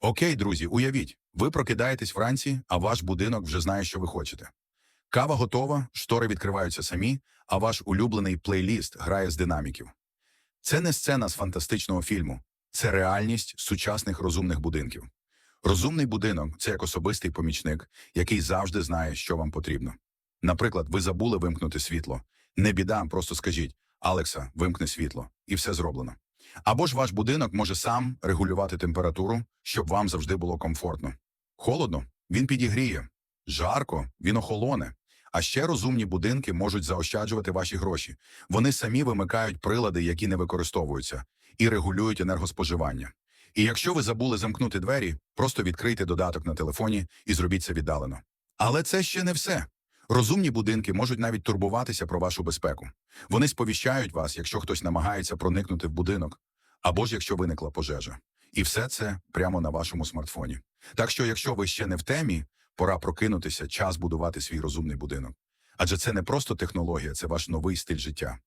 Окей, друзі, уявіть, ви прокидаєтесь вранці, а ваш будинок вже знає, що ви хочете. Кава готова, штори відкриваються самі, а ваш улюблений плейліст грає з динаміків. Це не сцена з фантастичного фільму, це реальність сучасних розумних будинків. Розумний будинок це як особистий помічник, який завжди знає, що вам потрібно. Наприклад, ви забули вимкнути світло. Не біда, просто скажіть Алекса, вимкни світло, і все зроблено. Або ж ваш будинок може сам регулювати температуру, щоб вам завжди було комфортно. Холодно, він підігріє. Жарко, він охолоне. А ще розумні будинки можуть заощаджувати ваші гроші. Вони самі вимикають прилади, які не використовуються, і регулюють енергоспоживання. І якщо ви забули замкнути двері, просто відкрийте додаток на телефоні і зробіть це віддалено. Але це ще не все. Розумні будинки можуть навіть турбуватися про вашу безпеку. Вони сповіщають вас, якщо хтось намагається проникнути в будинок, або ж якщо виникла пожежа. І все це прямо на вашому смартфоні. Так що, якщо ви ще не в темі, пора прокинутися, час будувати свій розумний будинок. Адже це не просто технологія, це ваш новий стиль життя.